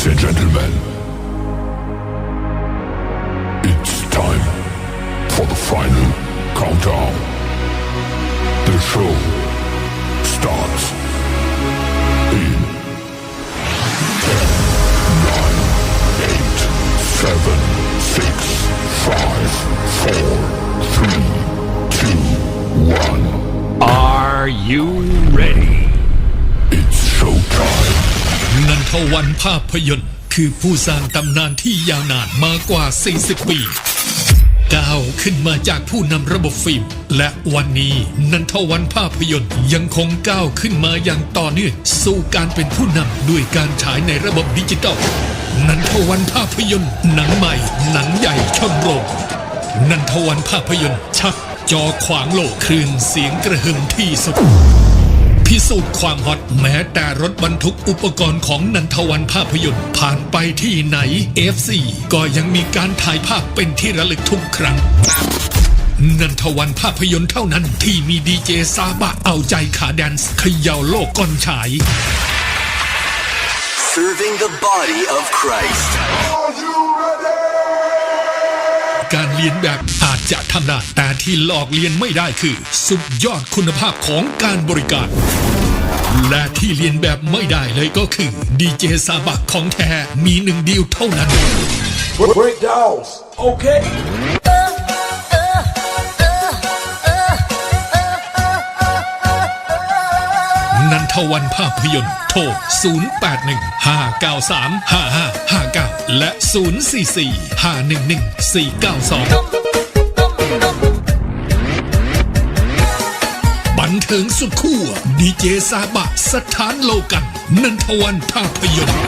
Ladies and gentlemen, it's time for the final countdown. The show starts in 10, 9, 8, 7, 6, 5, 4, 3, 2, 1. Are you ทวันภาพยนตร์ คือผู้สร้างตำนานที่ยาวนานมากว่า 40 ปีก้าวขึ้นมาจากผู้นำระบบฟิล์ม และวันนี้นันทวันภาพยนตร์ยังคงก้าวขึ้นมาอย่างต่อเนื่องสู่การเป็นผู้นำด้วยการฉายในระบบดิจิตอลนันทวันภาพยนตร์หนังใหม่ หนังใหญ่ชนโรงนันทวันภาพยนตร์ชักจอขวางโลกคลื่นเสียงกระหึ่มที่สุด พิสูจน์ความฮอตแม้แต่รถบรรทุกอุปกรณ์ของนันทวันภาพยนตร์ ผ่านไปที่ไหน FC ก็ยังมีการถ่ายภาพเป็นที่ระลึกทุกครั้งนันทวันภาพยนตร์เท่านั้นที่มีดีเจซาบะเอาใจขาแดนซ์เขย่าโลกก่อนฉาย Serving the body of Christ. การเรียนแบบอาจจะทำได้แต่ที่หลอกเรียนไม่ได้คือ สุดยอดคุณภาพของการบริการ และที่เรียนแบบไม่ได้เลยก็คือดีเจซาบักของแท้มีหนึ่งเดียวเท่านั้น Breakdowns. Okay. นันทวันภาพยนตร์ โทร 081 593 5559 และ 044 511 492 บันเทิงสุดคู่ดีเจซาบะสถานโลกัน นันทวันภาพยนตร์